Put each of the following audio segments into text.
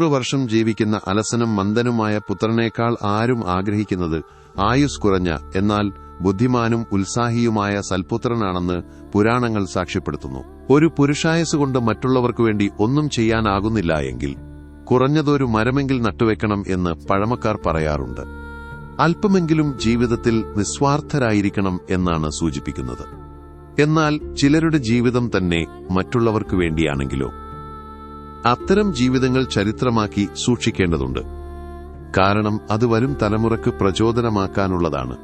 നൂറ് വർഷം ജീവിക്കുന്ന അലസനും മന്ദനുമായ പുത്രനേക്കാൾ ആരും ആഗ്രഹിക്കുന്നത് ആയുസ് കുറഞ്ഞ എന്നാൽ ബുദ്ധിമാനും ഉത്സാഹിയുമായ സൽപുത്രനാണെന്ന് പുരാണങ്ങൾ സാക്ഷ്യപ്പെടുത്തുന്നു. ഒരു പുരുഷായസ് കൊണ്ട് മറ്റുള്ളവർക്കു വേണ്ടി ഒന്നും ചെയ്യാനാകുന്നില്ല എങ്കിൽ കുറഞ്ഞതൊരു മരമെങ്കിൽ നട്ടുവെക്കണം എന്ന് പഴമക്കാർ പറയാറുണ്ട്. അല്പമെങ്കിലും ജീവിതത്തിൽ നിസ്വാർത്ഥരായിരിക്കണം എന്നാണ് സൂചിപ്പിക്കുന്നത്. എന്നാൽ ചിലരുടെ ജീവിതം തന്നെ മറ്റുള്ളവർക്കു വേണ്ടിയാണെങ്കിലോ? അത്തരം ജീവിതങ്ങൾ ചരിത്രമാക്കി സൂക്ഷിക്കേണ്ടതുണ്ട്. കാരണം അത് വരും തലമുറയ്ക്ക് പ്രചോദനമാക്കാനുള്ളതാണ്.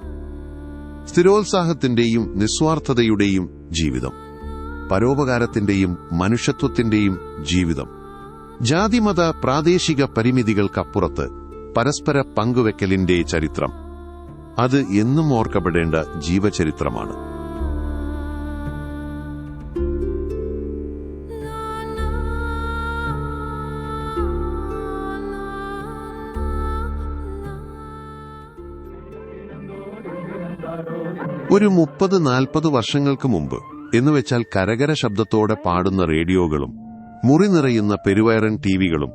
സ്ഥിരോത്സാഹത്തിന്റെയും നിസ്വാർത്ഥതയുടെയും ജീവിതം. പരോപകാരത്തിന്റെയും മനുഷ്യത്വത്തിന്റെയും ജീവിതം. ജാതിമത പ്രാദേശിക പരിമിതികൾക്കപ്പുറത്ത് പരസ്പര പങ്കുവെക്കലിന്റെ ചരിത്രം. അത് എന്നും ഓർക്കപ്പെടേണ്ട ജീവചരിത്രമാണ്. ഒരു മുപ്പത് നാൽപ്പത് വർഷങ്ങൾക്ക് മുമ്പ് എന്നുവെച്ചാൽ കരകര ശബ്ദത്തോടെ പാടുന്ന റേഡിയോകളും മുറി നിറയുന്ന പെരുവയറൻ ടിവികളും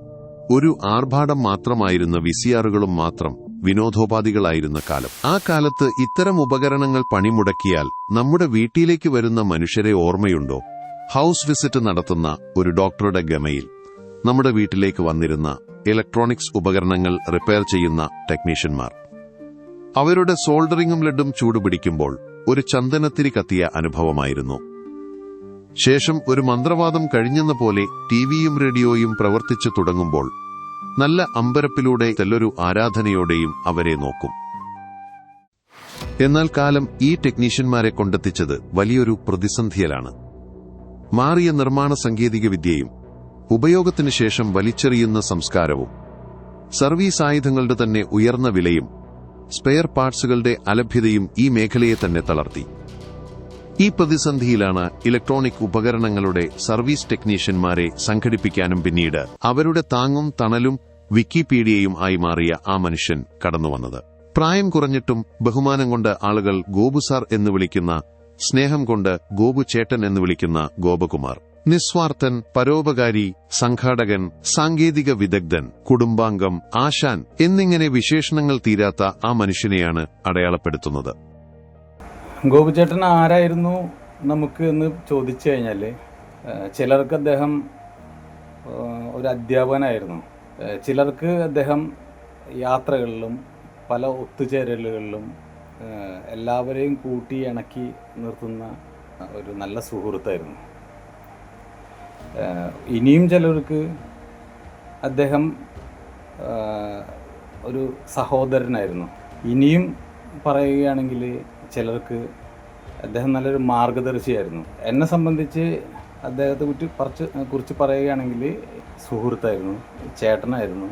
ഒരു ആർഭാടം മാത്രമായിരുന്ന വിസിയാറുകളും മാത്രം വിനോദോപാധികളായിരുന്ന കാലം. ആ കാലത്ത് ഇത്തരം ഉപകരണങ്ങൾ പണിമുടക്കിയാൽ നമ്മുടെ വീട്ടിലേക്ക് വരുന്ന മനുഷ്യരെ ഓർമ്മയുണ്ടോ? ഹൌസ് വിസിറ്റ് നടത്തുന്ന ഒരു ഡോക്ടറുടെ ഗമയിൽ നമ്മുടെ വീട്ടിലേക്ക് വന്നിരുന്ന ഇലക്ട്രോണിക്സ് ഉപകരണങ്ങൾ റിപ്പയർ ചെയ്യുന്ന ടെക്നീഷ്യന്മാർ. അവരുടെ സോൾഡറിങ്ങും ലഡും ചൂടുപിടിക്കുമ്പോൾ ഒരു ചന്ദനത്തിരി കത്തിയ അനുഭവമായിരുന്നു. ശേഷം ഒരു മന്ത്രവാദം കഴിഞ്ഞെന്ന പോലെ ടിവിയും റേഡിയോയും പ്രവർത്തിച്ചു തുടങ്ങുമ്പോൾ നല്ല അമ്പരപ്പിലൂടെ തെല്ലൊരു ആരാധനയോടെയും അവരെ നോക്കും. എന്നാൽ കാലം ഈ ടെക്നീഷ്യന്മാരെ കൊണ്ടെത്തിച്ചത് വലിയൊരു പ്രതിസന്ധിയിലാണ്. മാറിയ നിർമ്മാണ സാങ്കേതിക വിദ്യയും ഉപയോഗത്തിനു ശേഷം വലിച്ചെറിയുന്ന സംസ്കാരവും സർവീസ് ആയുധങ്ങളുടെ തന്നെ ഉയർന്ന വിലയും സ്പെയർ പാർട്സുകളുടെ അലഭ്യതയും ഈ മേഖലയെ തന്നെ തളർത്തി. ഈ പ്രതിസന്ധിയിലാണ് ഇലക്ട്രോണിക് ഉപകരണങ്ങളുടെ സർവീസ് ടെക്നീഷ്യന്മാരെ സംഘടിപ്പിക്കാനും പിന്നീട് അവരുടെ താങ്ങും തണലും വിക്കിപീഡിയയും ആയി മാറിയ ആ മനുഷ്യൻ കടന്നുവന്നത്. പ്രായം കുറഞ്ഞിട്ടും ബഹുമാനം കൊണ്ട് ആളുകൾ ഗോപുസാർ എന്ന് വിളിക്കുന്ന സ്നേഹം കൊണ്ട് ഗോപു ചേട്ടൻ എന്ന് വിളിക്കുന്ന ഗോപകുമാർ. നിസ്വാർത്ഥൻ പരോപകാരി സംഘാടകൻ സാങ്കേതിക വിദഗ്ധൻ കുടുംബാംഗം ആശാൻ എന്നിങ്ങനെ വിശേഷണങ്ങൾ തീരാത്ത ആ മനുഷ്യനെയാണ് അടയാളപ്പെടുത്തുന്നത്. ഗോപിച്ചേട്ടൻ ആരായിരുന്നു നമുക്ക് എന്ന് ചോദിച്ചു കഴിഞ്ഞാൽ ചിലർക്ക് അദ്ദേഹം ഒരു അധ്യാപകനായിരുന്നു. ചിലർക്ക് അദ്ദേഹം യാത്രകളിലും പല ഒത്തുചേരലുകളിലും എല്ലാവരെയും കൂട്ടി ഇണക്കി നിർത്തുന്ന ഒരു നല്ല സുഹൃത്തായിരുന്നു. ഇനിയും ചിലർക്ക് അദ്ദേഹം ഒരു സഹോദരനായിരുന്നു. ഇനിയും പറയുകയാണെങ്കിൽ ചിലർക്ക് അദ്ദേഹം നല്ലൊരു മാർഗദർശിയായിരുന്നു. എന്നെ സംബന്ധിച്ച് അദ്ദേഹത്തെ കുറിച്ച് കുറച്ച് കുറിച്ച് പറയുകയാണെങ്കിൽ സുഹൃത്തായിരുന്നു ചേട്ടനായിരുന്നു.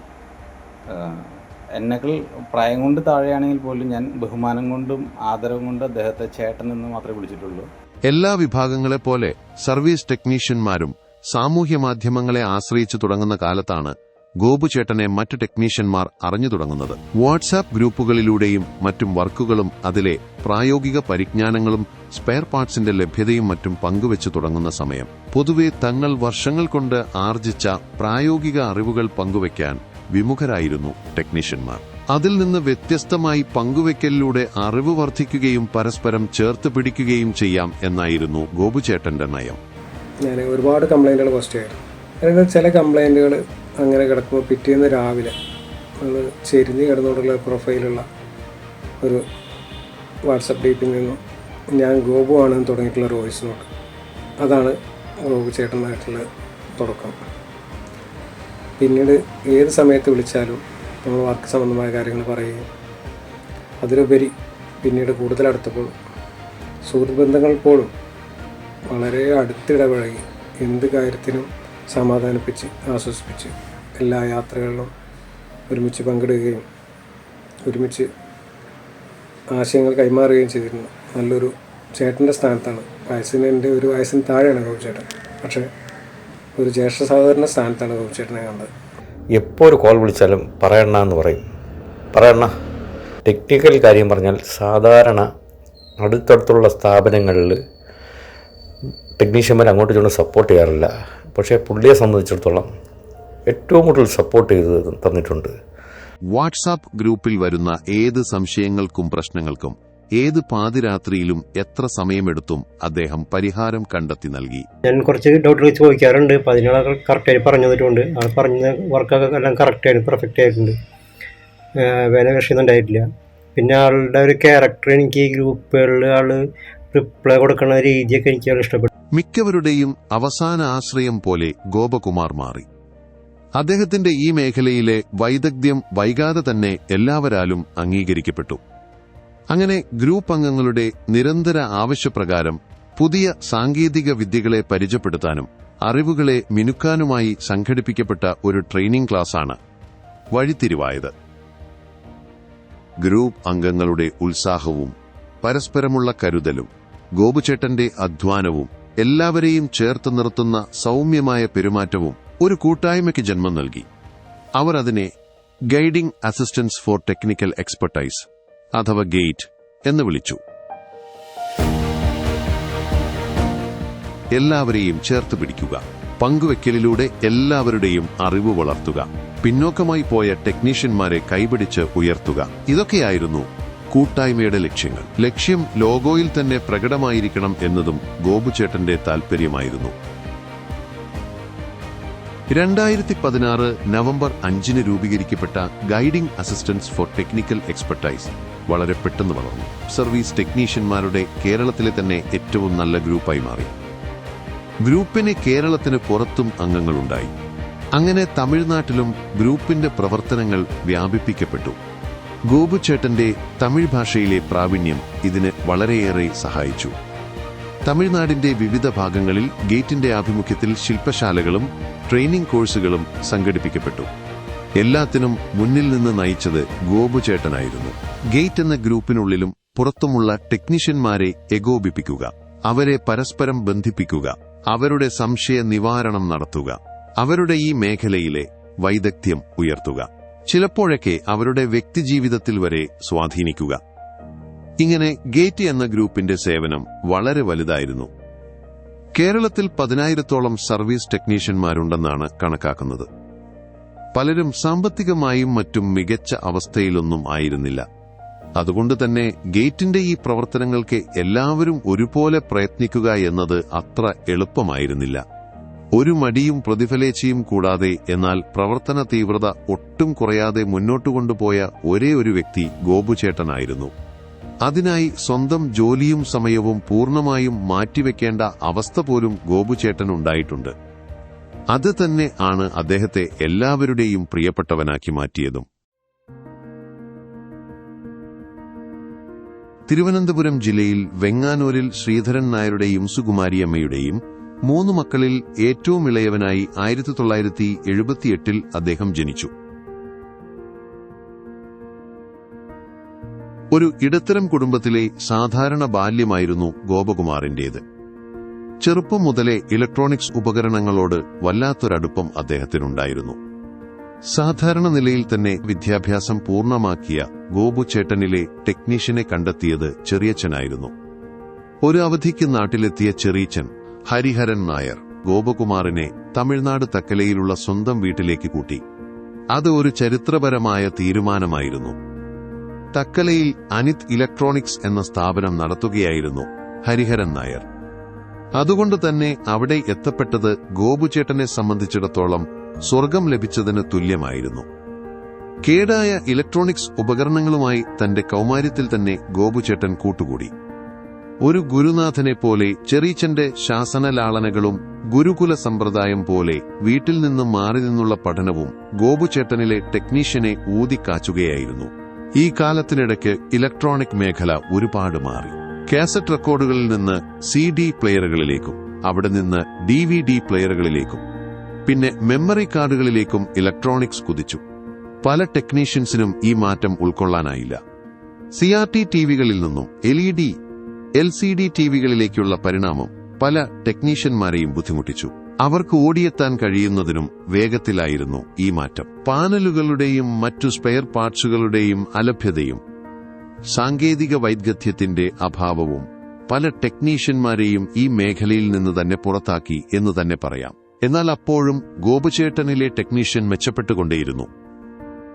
എന്നെക്കാൾ പ്രായം കൊണ്ട് താഴെയാണെങ്കിൽ പോലും ഞാൻ ബഹുമാനം കൊണ്ടും ആദരവും കൊണ്ട് അദ്ദേഹത്തെ ചേട്ടൻ എന്ന് മാത്രമേ വിളിച്ചിട്ടുള്ളൂ. എല്ലാ വിഭാഗങ്ങളെ പോലെ സർവീസ് ടെക്നീഷ്യന്മാരും സാമൂഹ്യ മാധ്യമങ്ങളെ ആശ്രയിച്ചു തുടങ്ങുന്ന കാലത്താണ് ഗോപുചേട്ടനെ മറ്റ് ടെക്നീഷ്യന്മാർ അറിഞ്ഞു തുടങ്ങുന്നത്. വാട്സാപ്പ് ഗ്രൂപ്പുകളിലൂടെയും മറ്റും വർക്കുകളും അതിലെ പ്രായോഗിക പരിജ്ഞാനങ്ങളും സ്പെയർ പാർട്സിന്റെ ലഭ്യതയും മറ്റും പങ്കുവച്ചു തുടങ്ങുന്ന സമയം. പൊതുവെ തങ്ങൾ വർഷങ്ങൾ കൊണ്ട് ആർജിച്ച പ്രായോഗിക അറിവുകൾ പങ്കുവയ്ക്കാൻ വിമുഖരായിരുന്നു ടെക്നീഷ്യന്മാർ. അതിൽ നിന്ന് വ്യത്യസ്തമായി പങ്കുവയ്ക്കലിലൂടെ അറിവ് വർദ്ധിക്കുകയും പരസ്പരം ചേർത്ത് പിടിക്കുകയും ചെയ്യാം എന്നായിരുന്നു ഗോപുചേട്ടന്റെ നയം. ഞാൻ ഒരുപാട് കംപ്ലൈന്റുകൾ പോസ്റ്റ് ചെയ്യായിരുന്നു അതായത് ചില കംപ്ലൈന്റുകൾ അങ്ങനെ കിടക്കുമ്പോൾ പിറ്റേന്ന് രാവിലെ നമ്മൾ ചെരിഞ്ഞ് കിടന്നുകൊണ്ടുള്ള പ്രൊഫൈലുള്ള ഒരു വാട്സപ്പ് ഡീപ്പിൽ നിന്നും ഞാൻ ഗോപു ആണെന്ന് തുടങ്ങിയിട്ടുള്ള വോയിസ് നോട്ട് അതാണ് ഗോപു ചേട്ടനായിട്ടുള്ള തുടക്കം. പിന്നീട് ഏത് സമയത്ത് വിളിച്ചാലും നമ്മൾ വർക്ക് സംബന്ധമായ കാര്യങ്ങൾ പറയുകയും അതിലുപരി പിന്നീട് കൂടുതൽ അടുത്തപ്പോൾ സുഹൃത്ത് ബന്ധങ്ങൾ പോലും വളരെ അടുത്തിടപഴകി എന്ത് കാര്യത്തിനും സമാധാനിപ്പിച്ച് ആശ്വസിപ്പിച്ച് എല്ലാ യാത്രകളിലും ഒരുമിച്ച് പങ്കെടുക്കുകയും ഒരുമിച്ച് ആശയങ്ങൾ കൈമാറുകയും ചെയ്തിരുന്നു. നല്ലൊരു ചേട്ടന്റെ സ്ഥാനത്താണ്. വയസ്സിന് എന്റെ ഒരു വയസ്സിന് താഴെയാണ് ഗോപിച്ചേട്ടൻ പക്ഷേ ഒരു ജ്യേഷ്ഠ സഹോദരന്റെ സ്ഥാനത്താണ് ഗോപിച്ചേട്ടനെ കണ്ടത്. എപ്പോൾ ഒരു കോൾ വിളിച്ചാലും പറയണ്ണ എന്ന് പറയും. പറയണ്ണ ടെക്നിക്കൽ കാര്യം പറഞ്ഞാൽ സാധാരണ അടുത്തടുത്തുള്ള സ്ഥാപനങ്ങളിൽ ടെക്നീഷ്യന്മാർ അങ്ങോട്ട് ചെന്ന് സപ്പോർട്ട് ചെയ്യാറില്ല. പക്ഷേ പുള്ളിയെ സംബന്ധിച്ചിടത്തോളം ഏറ്റവും കൂടുതൽ സപ്പോർട്ട് ചെയ്ത് തന്നിട്ടുണ്ട്. വാട്സാപ്പ് ഗ്രൂപ്പിൽ വരുന്ന ഏത് സംശയങ്ങൾക്കും പ്രശ്നങ്ങൾക്കും ഏത് പാതിരാത്രിയിലും എത്ര സമയമെടുത്തും അദ്ദേഹം പരിഹാരം കണ്ടെത്തി നൽകി. ഞാൻ കുറച്ച് ഡൗട്ട് വെച്ച് ചോദിക്കാറുണ്ട്. അപ്പോൾ അതിനുള്ള കറക്റ്റായി പറഞ്ഞു തന്നിട്ടുണ്ട്. ആ പറഞ്ഞ വർക്കൊക്കെ എല്ലാം ആയിട്ട് പെർഫെക്റ്റ് ആയിട്ടുണ്ട്. വേറെ വിഷയമൊന്നും ഉണ്ടായിട്ടില്ല. പിന്നെ ആളുടെ ഒരു ക്യാരക്ടർ എനിക്ക് ഗ്രൂപ്പുകളിൽ ആൾ റിപ്ലൈ കൊടുക്കുന്ന രീതിയൊക്കെ എനിക്ക് വളരെ ഇഷ്ടപ്പെട്ടു. മിക്കവരുടെയും അവസാന ആശ്രയം പോലെ ഗോപകുമാർ മാറി. അദ്ദേഹത്തിന്റെ ഈ മേഖലയിലെ വൈദഗ്ധ്യം വൈകാതെ തന്നെ എല്ലാവരാലും അംഗീകരിക്കപ്പെട്ടു. അങ്ങനെ ഗ്രൂപ്പ് അംഗങ്ങളുടെ നിരന്തര ആവശ്യപ്രകാരം പുതിയ സാങ്കേതിക വിദ്യകളെ പരിചയപ്പെടുത്താനും അറിവുകളെ മിനുക്കാനുമായി സംഘടിപ്പിക്കപ്പെട്ട ഒരു ട്രെയിനിംഗ് ക്ലാസാണ് വഴിത്തിരിവായത്. ഗ്രൂപ്പ് അംഗങ്ങളുടെ ഉത്സാഹവും പരസ്പരമുള്ള കരുതലും ഗോപുചേട്ടന്റെ അധ്വാനവും എല്ലാവരെയും ചേർത്ത് നിർത്തുന്ന സൗമ്യമായ പെരുമാറ്റവും ഒരു കൂട്ടായ്മയ്ക്ക് ജന്മം നൽകി. അവർ അതിനെ guiding assistance for technical expertise അഥവാ ഗേറ്റ് എന്ന് വിളിച്ചു. എല്ലാവരെയും ചേർത്ത് പിടിക്കുക. പങ്കുവെക്കലിലൂടെ എല്ലാവരുടെയും അറിവ് വളർത്തുക. പിന്നോക്കമായി പോയ ടെക്നീഷ്യന്മാരെ കൈപിടിച്ച് ഉയർത്തുക. ഇതൊക്കെയായിരുന്നു കൂട്ടായ്മയുടെ ലക്ഷ്യങ്ങൾ. ലക്ഷ്യം ലോഗോയിൽ തന്നെ പ്രകടമായിരിക്കണം എന്നതും ഗോപുചേട്ടന്റെ താൽപര്യമായിരുന്നു. രണ്ടായിരത്തി പതിനാറ് നവംബർ അഞ്ചിന് രൂപീകരിക്കപ്പെട്ട guiding assistance for technical expertise വളരെ പെട്ടെന്ന് വളർന്നു. സർവീസ് ടെക്നീഷ്യന്മാരുടെ കേരളത്തിലെ തന്നെ ഏറ്റവും നല്ല ഗ്രൂപ്പായി മാറി. ഗ്രൂപ്പിന് കേരളത്തിന് പുറത്തും അംഗങ്ങളുണ്ടായി. അങ്ങനെ തമിഴ്നാട്ടിലും ഗ്രൂപ്പിന്റെ പ്രവർത്തനങ്ങൾ വ്യാപിപ്പിക്കപ്പെട്ടു. ഗോപുചേട്ടന്റെ തമിഴ് ഭാഷയിലെ പ്രാവീണ്യം ഇതിന് വളരെയേറെ സഹായിച്ചു. തമിഴ്നാടിന്റെ വിവിധ ഭാഗങ്ങളിൽ ഗേറ്റിന്റെ ആഭിമുഖ്യത്തിൽ ശില്പശാലകളും ട്രെയിനിംഗ് കോഴ്സുകളും സംഘടിപ്പിക്കപ്പെട്ടു. എല്ലാത്തിനും മുന്നിൽ നിന്ന് നയിച്ചത് ഗോപുചേട്ടനായിരുന്നു. ഗേറ്റ് എന്ന ഗ്രൂപ്പിനുള്ളിലും പുറത്തുമുള്ള ടെക്നീഷ്യന്മാരെ ഏകോപിപ്പിക്കുക അവരെ പരസ്പരം ബന്ധിപ്പിക്കുക അവരുടെ സംശയ നിവാരണം നടത്തുക അവരുടെ ഈ മേഖലയിലെ വൈദഗ്ധ്യം ഉയർത്തുക. ചിലപ്പോഴൊക്കെ അവരുടെ വ്യക്തിജീവിതത്തിൽ വരെ സ്വാധീനിക്കുക. ഇങ്ങനെ ഗേറ്റ് എന്ന ഗ്രൂപ്പിന്റെ സേവനം വളരെ വലുതായിരുന്നു. കേരളത്തിൽ പതിനായിരത്തോളം സർവീസ് ടെക്നീഷ്യന്മാരുണ്ടെന്നാണ് കണക്കാക്കുന്നത്. പലരും സാമ്പത്തികമായും മറ്റും മികച്ച അവസ്ഥയിലൊന്നും ആയിരുന്നില്ല. അതുകൊണ്ട് തന്നെ ഗേറ്റിന്റെ ഈ പ്രവർത്തനങ്ങൾക്ക് എല്ലാവരും ഒരുപോലെ പ്രയത്നിക്കുക എന്നത് അത്ര എളുപ്പമായിരുന്നില്ല. ഒരു മടിയും പ്രതിഫലേച്ഛയും കൂടാതെ എന്നാൽ പ്രവർത്തന തീവ്രത ഒട്ടും കുറയാതെ മുന്നോട്ടു കൊണ്ടുപോയ ഒരേ ഒരു വ്യക്തി ഗോപുചേട്ടനായിരുന്നു. അതിനായി സ്വന്തം ജോലിയും സമയവും പൂർണമായും മാറ്റിവെക്കേണ്ട അവസ്ഥ പോലും ഗോപുചേട്ടനുണ്ടായിട്ടുണ്ട് അത് തന്നെ ആണ് അദ്ദേഹത്തെ എല്ലാവരുടെയും പ്രിയപ്പെട്ടവനാക്കി മാറ്റിയതും. തിരുവനന്തപുരം ജില്ലയിൽ വെങ്ങാനൂരിൽ ശ്രീധരൻ നായരുടെയും സുകുമാരിയമ്മയുടെയും മൂന്ന് മക്കളിൽ ഏറ്റവും ഇളയവനായി ആയിരത്തി തൊള്ളായിരത്തി എഴുപത്തിയെട്ടിൽ അദ്ദേഹം ജനിച്ചു. ഒരു ഇടത്തരം കുടുംബത്തിലെ സാധാരണ ബാല്യമായിരുന്നു ഗോപകുമാറിന്റേത്. ചെറുപ്പം മുതലേ ഇലക്ട്രോണിക്സ് ഉപകരണങ്ങളോട് വല്ലാത്തൊരടുപ്പം അദ്ദേഹത്തിനുണ്ടായിരുന്നു. സാധാരണ നിലയിൽ തന്നെ വിദ്യാഭ്യാസം പൂർണമാക്കിയ ഗോപുചേട്ടനിലെ ടെക്നീഷ്യനെ കണ്ടെത്തിയത് ചെറിയച്ചനായിരുന്നു ഒരു അവധിക്ക് നാട്ടിലെത്തിയ ചെറിയച്ചൻ ഹരിഹരൻ നായർ ഗോപകുമാറിനെ തമിഴ്നാട് തക്കലയിലുള്ള സ്വന്തം വീട്ടിലേക്ക് കൂട്ടി. അത് ഒരു ചരിത്രപരമായ തീരുമാനമായിരുന്നു. തക്കലയിൽ അനിത് ഇലക്ട്രോണിക്സ് എന്ന സ്ഥാപനം നടത്തുകയായിരുന്നു ഹരിഹരൻ നായർ. അതുകൊണ്ട് തന്നെ അവിടെ എത്തപ്പെട്ടത് ഗോപുചേട്ടനെ സംബന്ധിച്ചിടത്തോളം സ്വർഗം ലഭിച്ചതിന് തുല്യമായിരുന്നു. കേടായ ഇലക്ട്രോണിക്സ് ഉപകരണങ്ങളുമായി തന്റെ കൗമാര്യത്തിൽ തന്നെ ഗോപുചേട്ടൻ കൂട്ടുകൂടി. ഒരു ഗുരുനാഥനെ പോലെ ചെറീച്ചന്റെ ശാസനലാളനകളും ഗുരുകുല സമ്പ്രദായം പോലെ വീട്ടിൽ നിന്ന് മാറി നിന്നുള്ള പഠനവും ഗോപുചേട്ടനിലെ ടെക്നീഷ്യനെ ഊതിക്കാച്ചുകയായിരുന്നു. ഈ കാലത്തിനിടയ്ക്ക് ഇലക്ട്രോണിക് മേഖല ഒരുപാട് മാറി. കാസറ്റ് റെക്കോർഡുകളിൽ നിന്ന് സി ഡി പ്ലെയറുകളിലേക്കും അവിടെ നിന്ന് ഡി വി ഡി പ്ലെയറുകളിലേക്കും പിന്നെ മെമ്മറി കാർഡുകളിലേക്കും ഇലക്ട്രോണിക്സ് കുതിച്ചു. പല ടെക്നീഷ്യൻസിനും ഈ മാറ്റം ഉൾക്കൊള്ളാനായില്ല. സി ആർ ടി ടിവികളിൽ നിന്നും L E D L C D ടിവികളിലേക്കുള്ള പരിണാമം പല ടെക്നീഷ്യന്മാരെയും ബുദ്ധിമുട്ടിച്ചു. അവർക്ക് ഓടിയെത്താൻ കഴിയുന്നതിനും വേഗത്തിലായിരുന്നു ഈ മാറ്റം. പാനലുകളുടെയും മറ്റു സ്പെയർ പാർട്സുകളുടെയും അലഭ്യതയും സാങ്കേതിക വൈദഗ്ധ്യത്തിന്റെ അഭാവവും പല ടെക്നീഷ്യന്മാരെയും ഈ മേഖലയിൽ നിന്ന് തന്നെ പുറത്താക്കി എന്ന് തന്നെ പറയാം. എന്നാൽ അപ്പോഴും ഗോപുചേട്ടനിലെ ടെക്നീഷ്യൻ മെച്ചപ്പെട്ടുകൊണ്ടേയിരുന്നു.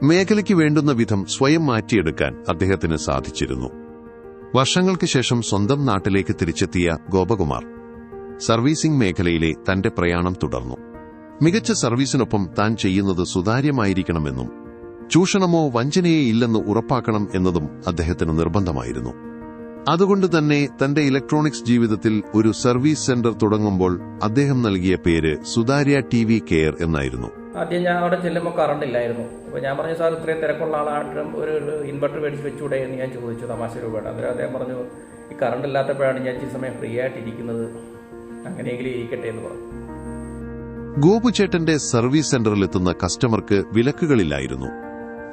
മേഖലയ്ക്ക് വേണ്ടുന്ന വിധം സ്വയം മാറ്റിയെടുക്കാൻ അദ്ദേഹത്തിന് സാധിച്ചിരുന്നു. വർഷങ്ങൾക്ക് ശേഷം സ്വന്തം നാട്ടിലേക്ക് തിരിച്ചെത്തിയ ഗോപകുമാർ സർവീസിംഗ് മേഖലയിലെ തന്റെ പ്രയാണം തുടർന്നു. മികച്ച സർവീസിനൊപ്പം താൻ ചെയ്യുന്നത് സുതാര്യമായിരിക്കണമെന്നും ചൂഷണമോ വഞ്ചനയേ ഇല്ലെന്ന് ഉറപ്പാക്കണം എന്നതും അദ്ദേഹത്തിന് നിർബന്ധമായിരുന്നു. അതുകൊണ്ട് തന്നെ തന്റെ ഇലക്ട്രോണിക്സ് ജീവിതത്തിൽ ഒരു സർവീസ് സെന്റർ തുടങ്ങുമ്പോൾ അദ്ദേഹം നൽകിയ പേര് സുതാര്യ ടി കെയർ എന്നായിരുന്നു. ആദ്യം ഞാൻ അവിടെ ചെല്ലുമ്പോൾ കറണ്ട് ഇല്ലായിരുന്നു. അപ്പോൾ ഞാൻ പറഞ്ഞു സാർ ഇത്രയും തിരക്കുള്ള ആളായിട്ടും ഒരു ഇൻവെർട്ടർ മേടിച്ച് വെച്ചൂടെ എന്ന് ഞാൻ ചോദിച്ചു തമാശ രൂപയുടെ അന്നേരം അദ്ദേഹം പറഞ്ഞു ഈ കറണ്ട് ഇല്ലാത്തപ്പോഴാണ് ഞാൻ ഈ സമയം ഫ്രീ ആയിട്ടിരിക്കുന്നത്. അങ്ങനെയെങ്കിലും ഇരിക്കട്ടെ എന്ന് പറഞ്ഞു. ഗോപുചേട്ടന്റെ സർവീസ് സെന്ററിൽ എത്തുന്ന കസ്റ്റമർക്ക് വിലക്കുകളില്ലായിരുന്നു.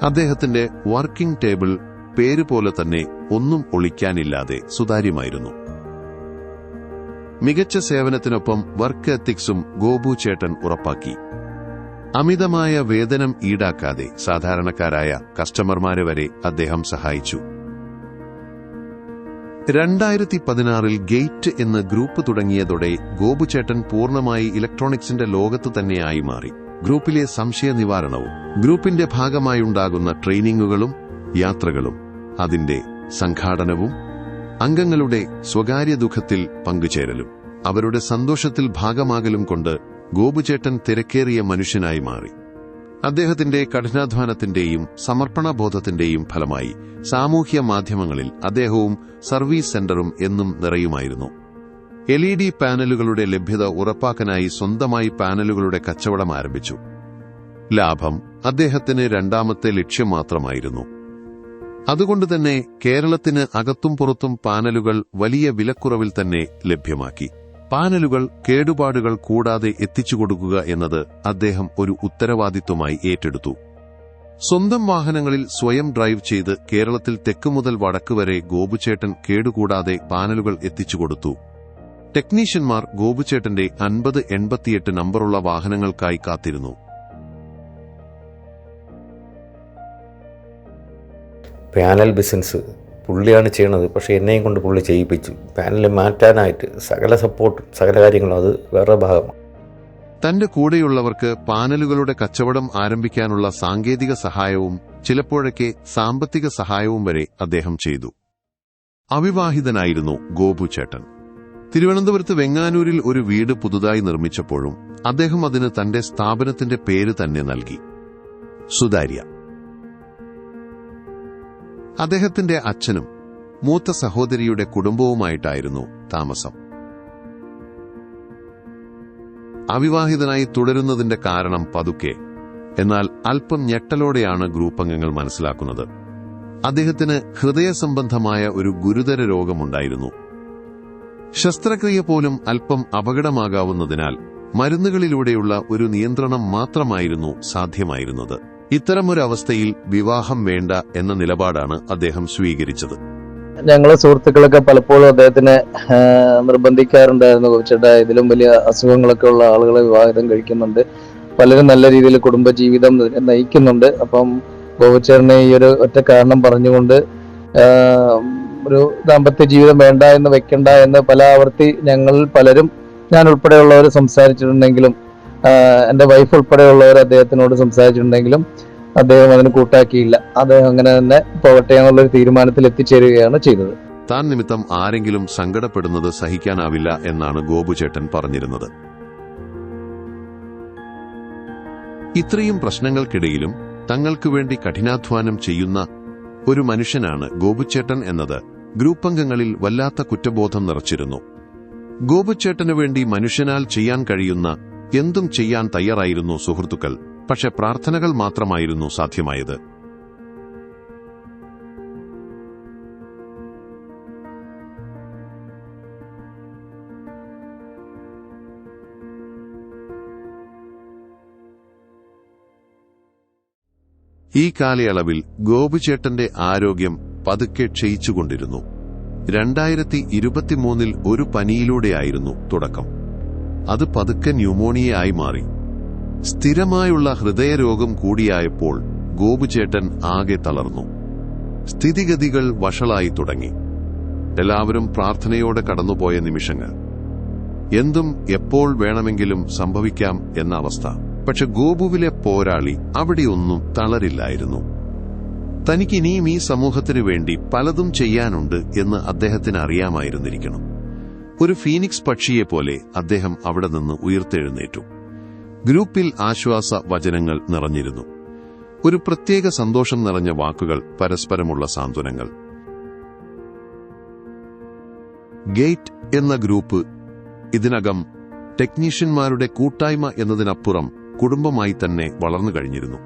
അദ്ദേഹത്തിന്റെ വർക്കിംഗ് ടേബിൾ പേര് പോലെ തന്നെ ഒന്നും ഒളിക്കാനില്ലാതെ സുതാര്യമായിരുന്നു. മികച്ച സേവനത്തിനൊപ്പം വർക്ക് എത്തിക്സും ഗോപുചേട്ടൻ ഉറപ്പാക്കി. അമിതമായ വേതനം ഈടാക്കാതെ സാധാരണക്കാരായ കസ്റ്റമർമാരെ വരെ അദ്ദേഹം സഹായിച്ചു. രണ്ടായിരത്തി പതിനാറിൽ ഗേറ്റ് എന്ന ഗ്രൂപ്പ് തുടങ്ങിയതോടെ ഗോപുചേട്ടൻ പൂർണമായി ഇലക്ട്രോണിക്സിന്റെ ലോകത്ത് തന്നെയായി മാറി. ഗ്രൂപ്പിലെ സംശയ നിവാരണവും ഗ്രൂപ്പിന്റെ ഭാഗമായുണ്ടാകുന്ന ട്രെയിനിങ്ങുകളും യാത്രകളും അതിന്റെ സംഘാടനവും അംഗങ്ങളുടെ സ്വകാര്യ ദുഃഖത്തിൽ പങ്കുചേരലും അവരുടെ സന്തോഷത്തിൽ ഭാഗമാകലും കൊണ്ട് ഗോപുചേട്ടൻ തിരക്കേറിയ മനുഷ്യനായി മാറി. അദ്ദേഹത്തിന്റെ കഠിനാധ്വാനത്തിന്റെയും സമർപ്പണബോധത്തിന്റെയും ഫലമായി സാമൂഹ്യ മാധ്യമങ്ങളിൽ അദ്ദേഹവും സർവീസ് സെന്ററും എന്നും നിറയുമായിരുന്നു. എൽ ഇ ഡി പാനലുകളുടെ ലഭ്യത ഉറപ്പാക്കാനായി സ്വന്തമായി പാനലുകളുടെ കച്ചവടം ആരംഭിച്ചു. ലാഭം അദ്ദേഹത്തിന് രണ്ടാമത്തെ ലക്ഷ്യം മാത്രമായിരുന്നു. അതുകൊണ്ട് തന്നെ കേരളത്തിന് അകത്തും പുറത്തും പാനലുകൾ വലിയ വിലക്കുറവിൽ തന്നെ ലഭ്യമാക്കി. പാനലുകൾ കേടുപാടുകൾ കൂടാതെ എത്തിച്ചു കൊടുക്കുക എന്നത് അദ്ദേഹം ഒരു ഉത്തരവാദിത്വമായി ഏറ്റെടുത്തു. സ്വന്തം വാഹനങ്ങളിൽ സ്വയം ഡ്രൈവ് ചെയ്ത് കേരളത്തിൽ തെക്ക് മുതൽ വടക്ക് വരെ ഗോപുചേട്ടൻ കേടുകൂടാതെ പാനലുകൾ എത്തിച്ചു കൊടുത്തു ടെക്നീഷ്യന്മാർ ഗോപുചേട്ടന്റെ അൻപത് എൺപത്തിയെട്ട് നമ്പറുള്ള വാഹനങ്ങൾക്കായി കാത്തിരുന്നു. പാനൽ ബിസിനസ് പുള്ളിയാണ് ചെയ്യണത്. പക്ഷേ എന്നെയും കൊണ്ട് പുള്ളി ചെയ്യിപ്പിച്ചു. പാനൽ മാറ്റാനായിട്ട് സകല സപ്പോർട്ടും സകല കാര്യങ്ങളും അത് വേറെ ഭാഗമാണ്. തന്റെ കൂടെയുള്ളവർക്ക് പാനലുകളുടെ കച്ചവടം ആരംഭിക്കാനുള്ള സാങ്കേതിക സഹായവും ചിലപ്പോഴൊക്കെ സാമ്പത്തിക സഹായവും വരെ അദ്ദേഹം ചെയ്തു. അവിവാഹിതനായിരുന്നു ഗോപു ചേട്ടൻ. തിരുവനന്തപുരത്ത് വെങ്ങാനൂരിൽ ഒരു വീട് പുതുതായി നിർമ്മിച്ചപ്പോഴും അദ്ദേഹം അതിന് തന്റെ സ്ഥാപനത്തിന്റെ പേര് തന്നെ നൽകി. സുതാര്യ. അദ്ദേഹത്തിന്റെ അച്ഛനും മൂത്ത സഹോദരിയുടെ കുടുംബവുമായിട്ടായിരുന്നു താമസം. അവിവാഹിതനായി തുടരുന്നതിന്റെ കാരണം പതുക്കെ എന്നാൽ അല്പം ഞെട്ടലോടെയാണ് ഗ്രൂപ്പ് അംഗങ്ങൾ മനസ്സിലാക്കുന്നത്. അദ്ദേഹത്തിന് ഹൃദയ സംബന്ധമായ ഒരു ഗുരുതര രോഗമുണ്ടായിരുന്നു. ശസ്ത്രക്രിയ പോലും അല്പം അപകടമാകാവുന്നതിനാൽ മരുന്നുകളിലൂടെയുള്ള ഒരു നിയന്ത്രണം മാത്രമായിരുന്നു സാധ്യമായിരുന്നത്. ഇത്തരമൊരു അവസ്ഥയിൽ വിവാഹം വേണ്ട എന്ന നിലപാടാണ് അദ്ദേഹം സ്വീകരിച്ചത്. ഞങ്ങളെ സുഹൃത്തുക്കളൊക്കെ പലപ്പോഴും അദ്ദേഹത്തിനെ നിർബന്ധിക്കാറുണ്ടായിരുന്നു. ചേട്ടാ ഇതിലും വലിയ അസുഖങ്ങളൊക്കെ ഉള്ള ആളുകളെ വിവാഹിതം കഴിക്കുന്നുണ്ട്. പലരും നല്ല രീതിയിൽ കുടുംബജീവിതം നയിക്കുന്നുണ്ട്. അപ്പം ഗോപച്ചേറിനെ ഈ ഒരു ഒറ്റ കാരണം പറഞ്ഞുകൊണ്ട് ഒരു ദാമ്പത്യ ജീവിതം വേണ്ട എന്ന് വെക്കണ്ട എന്ന് പല ആവർത്തി ഞങ്ങളിൽ പലരും ഞാൻ ഉൾപ്പെടെയുള്ളവർ സംസാരിച്ചിട്ടുണ്ടെങ്കിലും എന്റെ വൈഫ് ഉൾപ്പെടെയുള്ളവർ അദ്ദേഹത്തിനോട് സംസാരിച്ചിട്ടുണ്ടെങ്കിലും അദ്ദേഹം അതിന് കൂട്ടാക്കിയില്ല. അദ്ദേഹം അങ്ങനെ തന്നെ പോകട്ടെ എന്നുള്ളൊരു തീരുമാനത്തിൽ എത്തിച്ചേരുകയാണ് ചെയ്തത്. താൻ നിമിത്തം ആരെങ്കിലും സങ്കടപ്പെടുന്നത് സഹിക്കാനാവില്ല എന്നാണ് ഗോപുചേട്ടൻ പറഞ്ഞിരുന്നത്. ഇത്രയും പ്രശ്നങ്ങൾക്കിടയിലും തങ്ങൾക്ക് വേണ്ടി കഠിനാധ്വാനം ചെയ്യുന്ന ഒരു മനുഷ്യനാണ് ഗോപുചേട്ടൻ എന്നത് ഗ്രൂപ്പ് അംഗങ്ങളിൽ വല്ലാത്ത കുറ്റബോധം നിറച്ചിരുന്നു. ഗോപുചേട്ടനു വേണ്ടി മനുഷ്യനാൽ ചെയ്യാൻ കഴിയുന്ന എന്തും ചെയ്യാൻ തയ്യാറായിരുന്നു സുഹൃത്തുക്കൾ പക്ഷെ പ്രാർത്ഥനകൾ മാത്രമായിരുന്നു സാധ്യമായത്. ഈ കാലയളവിൽ ഗോപുചേട്ടന്റെ ആരോഗ്യം പതുക്കെ ക്ഷയിച്ചുകൊണ്ടിരുന്നു. രണ്ടായിരത്തി ഇരുപത്തിമൂന്നിൽ ഒരു പനിയിലൂടെയായിരുന്നു തുടക്കം. അത് പതുക്കെ ന്യൂമോണിയയായി മാറി. സ്ഥിരമായുള്ള ഹൃദയരോഗം കൂടിയായപ്പോൾ ഗോപുചേട്ടൻ ആകെ തളർന്നു. സ്ഥിതിഗതികൾ വഷളായി തുടങ്ങി. എല്ലാവരും പ്രാർത്ഥനയോടെ കടന്നുപോയ നിമിഷങ്ങൾ. എന്തും എപ്പോൾ വേണമെങ്കിലും സംഭവിക്കാം എന്ന അവസ്ഥ. പക്ഷെ ഗോപുവിലെ പോരാളി അവിടെയൊന്നും തളരില്ലായിരുന്നു. തനിക്കിനിയും ഈ സമൂഹത്തിനു വേണ്ടി പലതും ചെയ്യാനുണ്ട് എന്ന് അദ്ദേഹത്തിന് അറിയാമായിരുന്നിരിക്കണം. ഒരു ഫീനിക്സ് പക്ഷിയെ പോലെ അദ്ദേഹം അവിടെ നിന്ന് ഉയർത്തെഴുന്നേറ്റു. ഗ്രൂപ്പിൽ ആശ്വാസ വചനങ്ങൾ നിറഞ്ഞിരുന്നു. ഒരു പ്രത്യേക സന്തോഷം നിറഞ്ഞ വാക്കുകൾ പരസ്പരമുള്ള സാന്ത്വനങ്ങൾ. ഗേറ്റ് എന്ന ഗ്രൂപ്പ് ഇതിനകം ടെക്നീഷ്യന്മാരുടെ കൂട്ടായ്മ എന്നതിനപ്പുറം കുടുംബമായി തന്നെ വളർന്നു കഴിഞ്ഞിരുന്നു.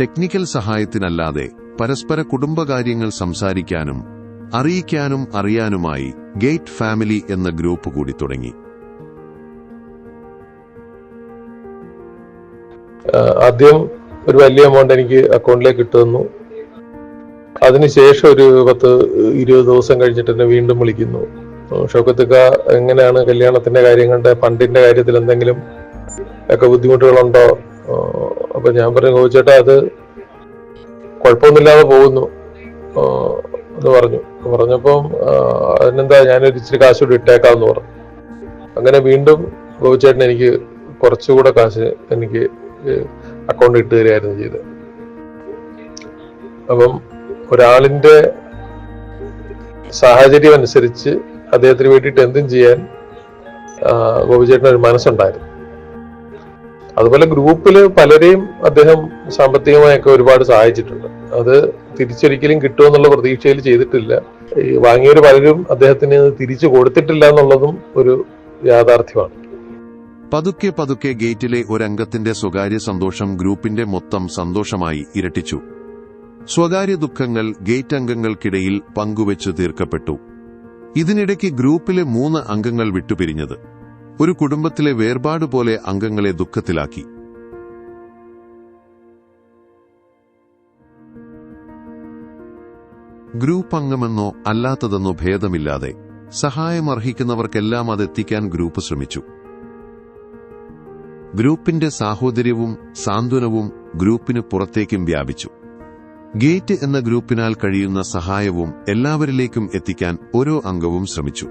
ടെക്നിക്കൽ സഹായത്തിനല്ലാതെ പരസ്പര കുടുംബകാര്യങ്ങൾ സംസാരിക്കാനും അറിയിക്കാനും അറിയാനുമായി ഗേറ്റ് ഫാമിലി എന്ന ഗ്രൂപ്പ് കൂടി തുടങ്ങി. ആദ്യം ഒരു വലിയ എമൗണ്ട് എനിക്ക് അക്കൗണ്ടിലേക്ക് ഇട്ടു തന്നു. അതിനുശേഷം ഒരു പത്ത് ഇരുപത് ദിവസം കഴിഞ്ഞിട്ട് എന്നെ വീണ്ടും വിളിക്കുന്നു. ഷൗക്കത്തുക്ക എങ്ങനെയാണ് കല്യാണത്തിന്റെ കാര്യങ്ങളുടെ ഫണ്ടിന്റെ കാര്യത്തിൽ എന്തെങ്കിലും ഒക്കെ ബുദ്ധിമുട്ടുകളുണ്ടോ? അപ്പൊ ഞാൻ പറഞ്ഞു കോച്ചേട്ടാ അത് കുഴപ്പമൊന്നുമില്ലാതെ പോകുന്നു. എന്ന് പറഞ്ഞു. പറഞ്ഞപ്പം ആഹ് അതിനെന്താ ഞാനൊരു ഇച്ചിരി കാശ് കൂടി ഇട്ടേക്കാന്ന് പറഞ്ഞു. അങ്ങനെ വീണ്ടും ഗോപിച്ചേട്ടൻ എനിക്ക് കുറച്ചുകൂടെ കാശ് എനിക്ക് അക്കൗണ്ട് ഇട്ട് തരികയായിരുന്നു ചെയ്തത്. അപ്പം ഒരാളിന്റെ സാഹചര്യം അനുസരിച്ച് അദ്ദേഹത്തിന് വേണ്ടിയിട്ട് എന്തും ചെയ്യാൻ ഗോപിചേട്ടൻ ഒരു മനസ്സുണ്ടായിരുന്നു. അതുപോലെ ഗ്രൂപ്പിൽ പലരെയും അദ്ദേഹം സാമ്പത്തികമായൊക്കെ ഒരുപാട് സഹായിച്ചിട്ടുണ്ട്. അത് തിരിച്ചൊരിക്കലും കിട്ടുമെന്നുള്ള പ്രതീക്ഷയിൽ ചെയ്തിട്ടില്ല. ഈ വാങ്ങിയവർ പലരും അദ്ദേഹത്തിന് തിരിച്ചു കൊടുത്തിട്ടില്ല എന്നുള്ളതും ഒരു യാഥാർത്ഥ്യമാണ്. പതുക്കെ പതുക്കെ ഗേറ്റിലെ ഒരംഗത്തിന്റെ സ്വകാര്യ സന്തോഷം ഗ്രൂപ്പിന്റെ മൊത്തം സന്തോഷമായി ഇരട്ടിച്ചു. സ്വകാര്യ ദുഃഖങ്ങൾ ഗേറ്റ് അംഗങ്ങൾക്കിടയിൽ പങ്കുവച്ച് തീർക്കപ്പെട്ടു. ഇതിനിടയ്ക്ക് ഗ്രൂപ്പിലെ മൂന്ന് അംഗങ്ങൾ വിട്ടുപിരിഞ്ഞത്. ഒരു കുടുംബത്തിലെ വേർപാട് പോലെ അംഗങ്ങളെ ദുഃഖത്തിലാക്കി. ഗ്രൂപ്പ് അംഗമെന്നോ അല്ലാത്തതെന്നോ ഭേദമില്ലാതെ സഹായമർഹിക്കുന്നവർക്കെല്ലാം അതെത്തിക്കാൻ ഗ്രൂപ്പ് ശ്രമിച്ചു. ഗ്രൂപ്പിന്റെ സാഹോദര്യവും സാന്ത്വനവും ഗ്രൂപ്പിന് പുറത്തേക്കും വ്യാപിച്ചു. ഗേറ്റ് എന്ന ഗ്രൂപ്പിനാൽ കഴിയുന്ന സഹായവും എല്ലാവരിലേക്കും എത്തിക്കാൻ ഓരോ അംഗവും ശ്രമിച്ചു.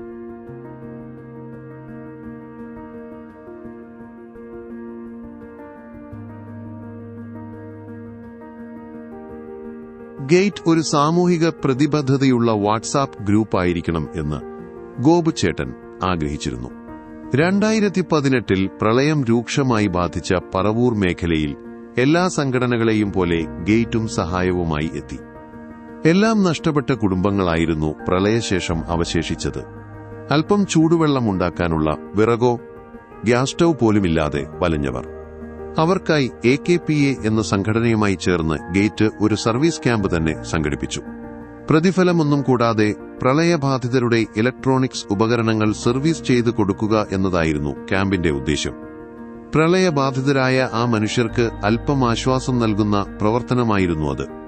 ഗേറ്റ് ഒരു സാമൂഹിക പ്രതിബദ്ധതയുള്ള വാട്സാപ്പ് ഗ്രൂപ്പായിരിക്കണം എന്ന് ഗോപുചേട്ടൻ ആഗ്രഹിച്ചിരുന്നു. രണ്ടായിരത്തി പതിനെട്ടിൽ പ്രളയം രൂക്ഷമായി ബാധിച്ച പറവൂർ മേഖലയിൽ എല്ലാ സംഘടനകളെയും പോലെ ഗേറ്റും സഹായവുമായി എത്തി. എല്ലാം നഷ്ടപ്പെട്ട കുടുംബങ്ങളായിരുന്നു പ്രളയശേഷം അവശേഷിച്ചത്. അല്പം ചൂടുവെള്ളമുണ്ടാക്കാനുള്ള വിറകോ ഗ്യാസ് സ്റ്റൗ പോലുമില്ലാതെ വലഞ്ഞവർ. അവർക്കായി എ കെ പി എ എന്ന സംഘടനയുമായി ചേർന്ന് ഗേറ്റ് ഒരു സർവീസ് ക്യാമ്പ് തന്നെ സംഘടിപ്പിച്ചു. പ്രതിഫലമൊന്നും കൂടാതെ പ്രളയബാധിതരുടെ ഇലക്ട്രോണിക്സ് ഉപകരണങ്ങൾ സർവീസ് ചെയ്തു കൊടുക്കുക എന്നതായിരുന്നു ക്യാമ്പിന്റെ ഉദ്ദേശ്യം. പ്രളയബാധിതരായ ആ മനുഷ്യർക്ക് അല്പം ആശ്വാസം നൽകുന്ന പ്രവർത്തനമായിരുന്നു അത്.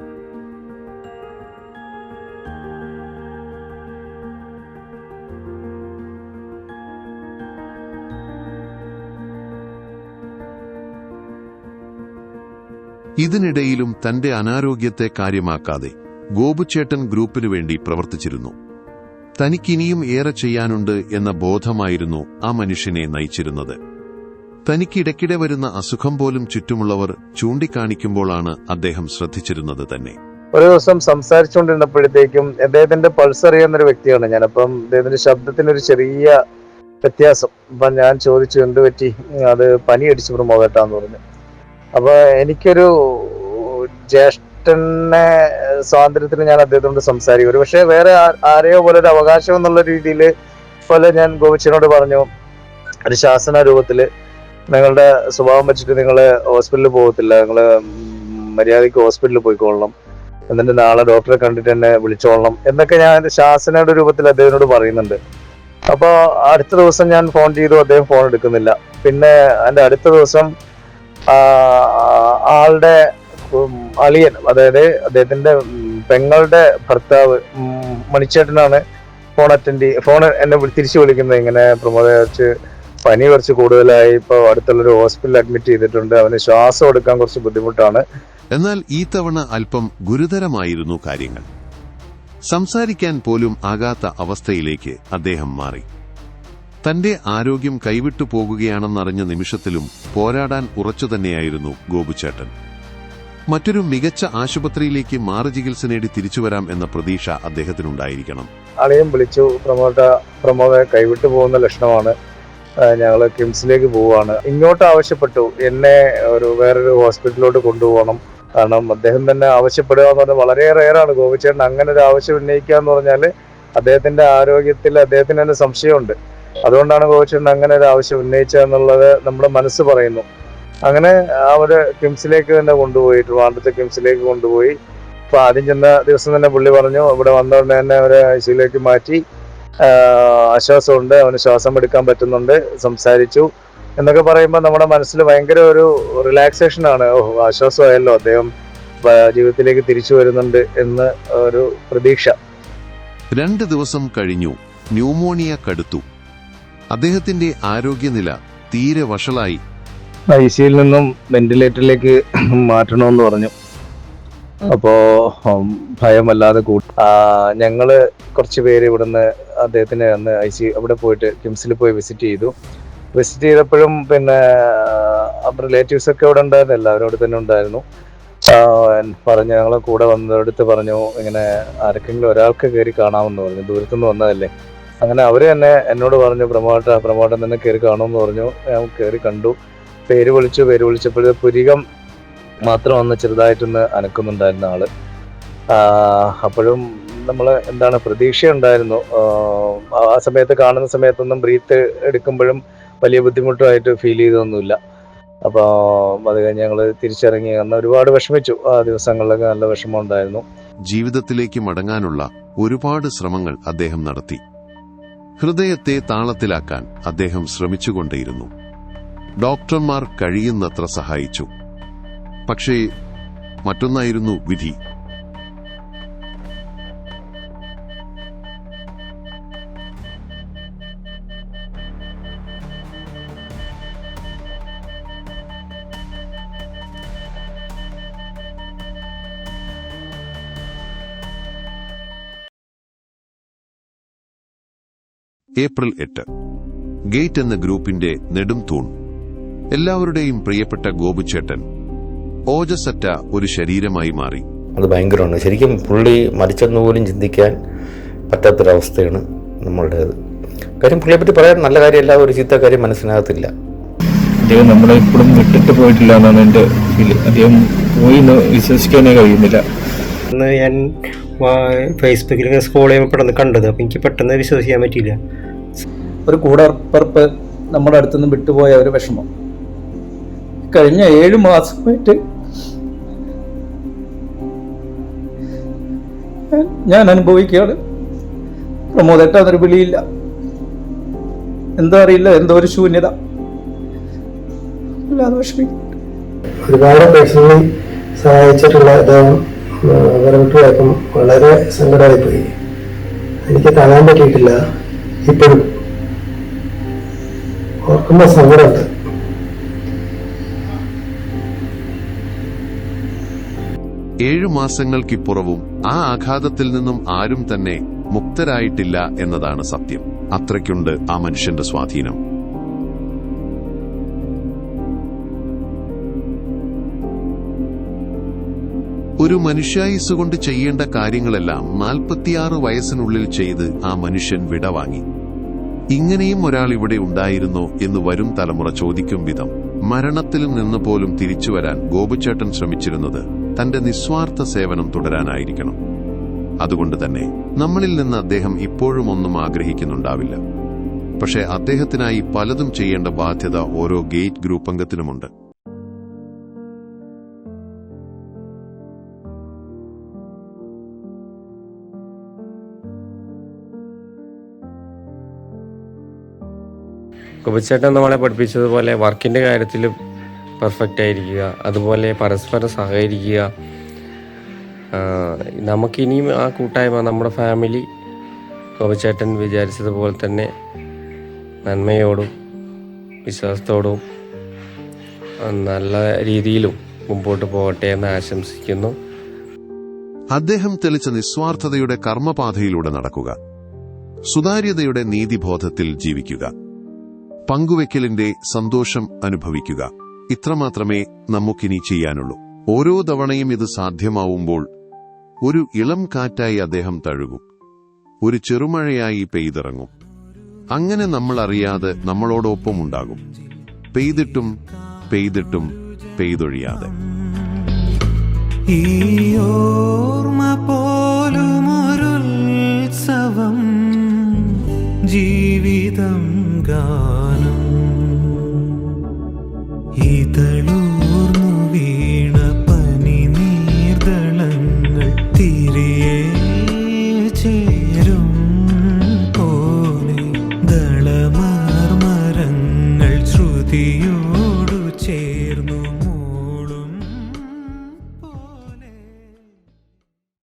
ഇതിനിടയിലും തന്റെ അനാരോഗ്യത്തെ കാര്യമാക്കാതെ ഗോപുചേട്ടൻ ഗ്രൂപ്പിനു വേണ്ടി പ്രവർത്തിച്ചിരുന്നു. തനിക്കിനിയും ഏറെ ചെയ്യാനുണ്ട് എന്ന ബോധമായിരുന്നു ആ മനുഷ്യനെ നയിച്ചിരുന്നത്. തനിക്കിടയ്ക്കിടെ വരുന്ന അസുഖം പോലും ചുറ്റുമുള്ളവർ ചൂണ്ടിക്കാണിക്കുമ്പോഴാണ് അദ്ദേഹം ശ്രദ്ധിച്ചിരുന്നത് തന്നെ. ഒരു ദിവസം സംസാരിച്ചുകൊണ്ടിരുന്നപ്പോഴത്തേക്കും അദ്ദേഹത്തിന്റെ പൾസ് അറിയുന്ന ഒരു വ്യക്തിയാണ് ഞാൻ അപ്പം അദ്ദേഹത്തിന്റെ ശബ്ദത്തിന് ഒരു ചെറിയ വ്യത്യാസം. അപ്പൊ ഞാൻ ചോദിച്ചു എന്ത് പറ്റി അത് പനി അടിച്ചു പ്രമോദേട്ടാന്ന് പറഞ്ഞു. അപ്പൊ എനിക്കൊരു ജ്യേഷ്ഠനെ സ്വാതന്ത്ര്യത്തിന് ഞാൻ അദ്ദേഹത്തോട് സംസാരിക്കും. ഒരു പക്ഷേ വേറെ ആരെയോ പോലെ ഒരു അവകാശം എന്നുള്ള രീതിയിൽ പോലെ ഞാൻ ഗോപിച്ചനോട് പറഞ്ഞു. ഒരു ശാസന രൂപത്തിൽ നിങ്ങളുടെ സ്വഭാവം വെച്ചിട്ട് നിങ്ങൾ ഹോസ്പിറ്റലിൽ പോകത്തില്ല. നിങ്ങൾ മര്യാദയ്ക്ക് ഹോസ്പിറ്റലിൽ പോയിക്കൊള്ളണം എന്നിട്ട് നാളെ ഡോക്ടറെ കണ്ടിട്ട് എന്നെ വിളിച്ചോളണം എന്നൊക്കെ ഞാൻ ശാസനയുടെ രൂപത്തിൽ അദ്ദേഹത്തിനോട് പറയുന്നുണ്ട്. അപ്പോൾ അടുത്ത ദിവസം ഞാൻ ഫോൺ ചെയ്തു. അദ്ദേഹം ഫോൺ എടുക്കുന്നില്ല. പിന്നെ എന്റെ അടുത്ത ദിവസം ആളുടെ അളിയൻ അതായത് അദ്ദേഹത്തിന്റെ പെങ്ങളുടെ ഭർത്താവ് മണിച്ചേട്ടനാണ് ഫോൺ അറ്റൻഡ് ഫോൺ എന്നെ തിരിച്ചു വിളിക്കുന്നത്. ഇങ്ങനെ പ്രമോദ കുറച്ച് പനി കുറച്ച് കൂടുതലായി. ഇപ്പോൾ അടുത്തുള്ളൊരു ഹോസ്പിറ്റലിൽ അഡ്മിറ്റ് ചെയ്തിട്ടുണ്ട്. അവന് ശ്വാസം എടുക്കാൻ കുറച്ച് ബുദ്ധിമുട്ടാണ്. എന്നാൽ ഈ തവണ അല്പം ഗുരുതരമായിരുന്നു കാര്യങ്ങൾ. സംസാരിക്കാൻ പോലും ആകാത്ത അവസ്ഥയിലേക്ക് അദ്ദേഹം മാറി. തന്റെ ആരോഗ്യം കൈവിട്ടു പോകുകയാണെന്നറിഞ്ഞ നിമിഷത്തിലും പോരാടാൻ ഉറച്ചു തന്നെയായിരുന്നു ഗോപുചേട്ടൻ. മറ്റൊരു മികച്ച ആശുപത്രിയിലേക്ക് മാറി ചികിത്സ നേടി തിരിച്ചുവരാം എന്ന പ്രതീക്ഷ അദ്ദേഹത്തിനുണ്ടായിരിക്കണം. അളിയും വിളിച്ചു പ്രമോദ പ്രമോദ കൈവിട്ടു പോകുന്ന ലക്ഷണമാണ്. ഞങ്ങൾ കിംസിലേക്ക് പോവുകയാണ്. ഇങ്ങോട്ട് ആവശ്യപ്പെട്ടു. എന്നെ ഒരു വേറൊരു ഹോസ്പിറ്റലിലോട്ട് കൊണ്ടുപോകണം. കാരണം അദ്ദേഹം തന്നെ ആവശ്യപ്പെടുക എന്ന് പറഞ്ഞാൽ വളരെ റെയറാണ്. ഗോപിച്ചേട്ടൻ അങ്ങനെ ഒരു ആവശ്യം ഉന്നയിക്കുക എന്ന് പറഞ്ഞാൽ അദ്ദേഹത്തിന്റെ ആരോഗ്യത്തിൽ അദ്ദേഹത്തിന് തന്നെ സംശയമുണ്ട്. അതുകൊണ്ടാണ് ഗോപിച്ചേട്ടൻ അങ്ങനെ ഒരു ആവശ്യം ഉന്നയിച്ചതെന്നുള്ളത് നമ്മുടെ മനസ്സ് പറയുന്നു. അങ്ങനെ അവർ കിംസിലേക്ക് തന്നെ കൊണ്ടുപോയി ട്രിവാൻഡ്രത്തെ കിംസിലേക്ക് കൊണ്ടുപോയി. അപ്പൊ ആദ്യം ചെന്ന ദിവസം തന്നെ പുള്ളി പറഞ്ഞു ഇവിടെ വന്ന ഉടനെ തന്നെ അവരെ ഐസിയിലേക്ക് മാറ്റി. ആശ്വാസമുണ്ട് അവന് ശ്വാസം എടുക്കാൻ പറ്റുന്നുണ്ട് സംസാരിച്ചു. എന്നൊക്കെ പറയുമ്പോൾ നമ്മുടെ മനസ്സിൽ ഭയങ്കര ഒരു റിലാക്സേഷൻ ആണ്. ഓ ആശ്വാസമായല്ലോ അദ്ദേഹം ജീവിതത്തിലേക്ക് തിരിച്ചു വരുന്നുണ്ട് എന്ന് ഒരു പ്രതീക്ഷ. രണ്ട് ദിവസം കഴിഞ്ഞു ന്യൂമോണിയ കടുത്തു. അദ്ദേഹത്തിന്റെ ആരോഗ്യനില തീരെ വഷളായി. ഐ സിയിൽ നിന്നും വെന്റിലേറ്ററിലേക്ക് മാറ്റണമെന്ന് പറഞ്ഞു. അപ്പോ ഭയമല്ലാതെ കൂട്ടി ഞങ്ങൾ കുറച്ച് പേര് ഇവിടുന്ന് അദ്ദേഹത്തിന് അന്ന് ഐ സി അവിടെ പോയിട്ട് കിംസിൽ പോയി വിസിറ്റ് ചെയ്തു. വിസിറ്റ് ചെയ്തപ്പോഴും പിന്നെ റിലേറ്റീവ്സ് ഒക്കെ ഇവിടെ ഉണ്ടായിരുന്നു. എല്ലാവരും അവിടെ തന്നെ ഉണ്ടായിരുന്നു. പറഞ്ഞു ഞങ്ങളെ കൂടെ വന്നവരടുത്ത് പറഞ്ഞു ഇങ്ങനെ ആർക്കെങ്കിലും ഒരാൾക്ക് കയറി കാണാമെന്ന് പറഞ്ഞു. ദൂരത്തുനിന്ന് വന്നതല്ലേ? അങ്ങനെ അവർ തന്നെ എന്നോട് പറഞ്ഞു പ്രമോട്ട പ്രമോട്ടൻ തന്നെ കയറി കാണുമെന്ന് പറഞ്ഞു. ഞാൻ കയറി കണ്ടു. പേര് വിളിച്ചു പേര് വിളിച്ചപ്പോൾ പുരികം മാത്രം ഒന്ന് ചെറുതായിട്ടൊന്ന് അനക്കുന്നുണ്ടായിരുന്ന ആൾ. അപ്പോഴും നമ്മൾ എന്താണ് പ്രതീക്ഷ ഉണ്ടായിരുന്നു ആ, സമയത്ത് കാണുന്ന സമയത്തൊന്നും ബ്രീത്ത് എടുക്കുമ്പോഴും വലിയ ബുദ്ധിമുട്ടുമായിട്ട് ഫീൽ ചെയ്തൊന്നുമില്ല അപ്പോൾ അത് കഴിഞ്ഞ് ഞങ്ങൾ തിരിച്ചിറങ്ങി. അന്ന് ഒരുപാട് വിഷമിച്ചു. ആ ദിവസങ്ങളിലൊക്കെ നല്ല വിഷമം ഉണ്ടായിരുന്നു. ജീവിതത്തിലേക്ക് മടങ്ങാനുള്ള ഒരുപാട് ശ്രമങ്ങൾ അദ്ദേഹം നടത്തി. ഹൃദയത്തെ താളത്തിലാക്കാൻ അദ്ദേഹം ശ്രമിച്ചുകൊണ്ടേയിരുന്നു. ഡോക്ടർമാർ കഴിയുന്നത്ര സഹായിച്ചു. പക്ഷേ മറ്റൊന്നായിരുന്നു വിധി. ഏപ്രിൽ എട്ട്. ഗേറ്റ് എന്ന ഗ്രൂപ്പിന്റെ നെടും തൂൺ. എല്ലാവരുടെയും പ്രിയപ്പെട്ട ഗോപുചേട്ടൻ ഓജസറ്റ ഒരു ശരീരമായി മാറി. അത് ഭയങ്കരമാണ്. ശരിക്കും പുള്ളി മരിച്ചെന്ന് പോലും ചിന്തിക്കാൻ പറ്റാത്തൊരവസ്ഥയാണ് നമ്മളുടേത്. കാര്യം പുള്ളിയെ പറ്റി പറയാൻ നല്ല കാര്യമല്ല ഒരു ചീത്ത കാര്യം മനസ്സിനകത്തില്ല. അദ്ദേഹം നമ്മളെ ഇപ്പോഴും വിട്ടിട്ട് പോയിട്ടില്ല എന്നാണ് എന്റെ ഫീൽ അദ്ദേഹം പോയി എന്ന് വിശ്വസിക്കാനേ കഴിയുന്നില്ല. അന്ന് ഞാൻ ഫേസ്ബുക്കിൽ ഇങ്ങനെ സ്ക്രോൾ ചെയ്യുമ്പോൾ പെട്ടെന്ന് കണ്ടത്. അപ്പം എനിക്ക് പെട്ടെന്ന് വിശ്വസിക്കാൻ പറ്റിയില്ല. ഒരു കൂടർപ്പർപ്പ് നമ്മുടെ അടുത്തുനിന്ന് വിട്ടുപോയ ഒരു വിഷമം. കഴിഞ്ഞ ഏഴ് മാസമായിട്ട് ഞാൻ അനുഭവിക്കുകയാണ്. പ്രമോദേട്ട അതൊരു വിളിയില്ല. എന്താ അറിയില്ല എന്തോ ഒരു ശൂന്യത. അല്ലാതെ വിഷമിക്കും ഒരുപാട് പേഴ്സണലി സഹായിച്ചിട്ടുള്ള അദ്ദേഹം വരവിട്ട് വളരെ സങ്കടമായി പോയി എനിക്ക് താങ്ങാൻ പറ്റിയിട്ടില്ല. ഇപ്പോഴും ഓർക്കുമ്പോൾ സങ്കടമുണ്ട്. ഏഴു മാസങ്ങൾക്കിപ്പുറവും ആ ആഘാതത്തിൽ നിന്നും ആരും തന്നെ മുക്തരായിട്ടില്ല എന്നതാണ് സത്യം. അത്രയ്ക്കുണ്ട് ആ മനുഷ്യന്റെ സ്വാധീനം. ഒരു മനുഷ്യായുസ് കൊണ്ട് ചെയ്യേണ്ട കാര്യങ്ങളെല്ലാം നാൽപ്പത്തിയാറ് വയസ്സിനുള്ളിൽ ചെയ്ത് ആ മനുഷ്യൻ വിടവാങ്ങി. ഇങ്ങനെയും ഒരാൾ ഇവിടെ ഉണ്ടായിരുന്നോ എന്ന് വരും തലമുറ ചോദിക്കും വിധം. മരണത്തിൽ നിന്ന് പോലും തിരിച്ചു വരാൻ ഗോപുചേട്ടൻ ശ്രമിച്ചിരുന്നത് തന്റെ നിസ്വാർത്ഥ സേവനം തുടരാനായിരിക്കണം. അതുകൊണ്ട് തന്നെ നമ്മളിൽ നിന്ന് അദ്ദേഹം ഇപ്പോഴും ഒന്നും ആഗ്രഹിക്കുന്നുണ്ടാവില്ല. പക്ഷേ അദ്ദേഹത്തിനായി പലതും ചെയ്യേണ്ട ബാധ്യത ഓരോ ഗേറ്റ് ഗ്രൂപ്പ് അംഗത്തിനുമുണ്ട്. കുബച്ചേട്ടൻ നമ്മളെ പഠിപ്പിച്ചതുപോലെ വർക്കിന്റെ കാര്യത്തിലും പെർഫെക്റ്റ് ആയിരിക്കുക. അതുപോലെ പരസ്പരം സഹകരിക്കുക. നമുക്കിനിയും ആ കൂട്ടായ്മ നമ്മുടെ ഫാമിലി കോപച്ചേട്ടൻ വിചാരിച്ചതുപോലെ തന്നെ നന്മയോടും വിശ്വാസത്തോടും നല്ല രീതിയിലും മുമ്പോട്ട് പോകട്ടെ എന്ന് ആശംസിക്കുന്നു. അദ്ദേഹം തെളിച്ച നിസ്വാർത്ഥതയുടെ കർമ്മപാതയിലൂടെ നടക്കുക. സുതാര്യതയുടെ നീതിബോധത്തിൽ ജീവിക്കുക. പങ്കുവെക്കലിന്റെ സന്തോഷം അനുഭവിക്കുക. ഇത്രമാത്രമേ നമുക്കിനി ചെയ്യാനുള്ളൂ. ഓരോ തവണയും ഇത് സാധ്യമാവുമ്പോൾ ഒരു ഇളം കാറ്റായി അദ്ദേഹം തഴുകും. ഒരു ചെറുമഴയായി പെയ്തിറങ്ങും. അങ്ങനെ നമ്മൾ അറിയാതെ നമ്മളോടൊപ്പം ഉണ്ടാകും. പെയ്തിട്ടും പെയ്തിട്ടും പെയ്തൊഴിയാതെ. ഈ ഓർമ്മ പോലും ജീവിതം ഗാ ഇതളു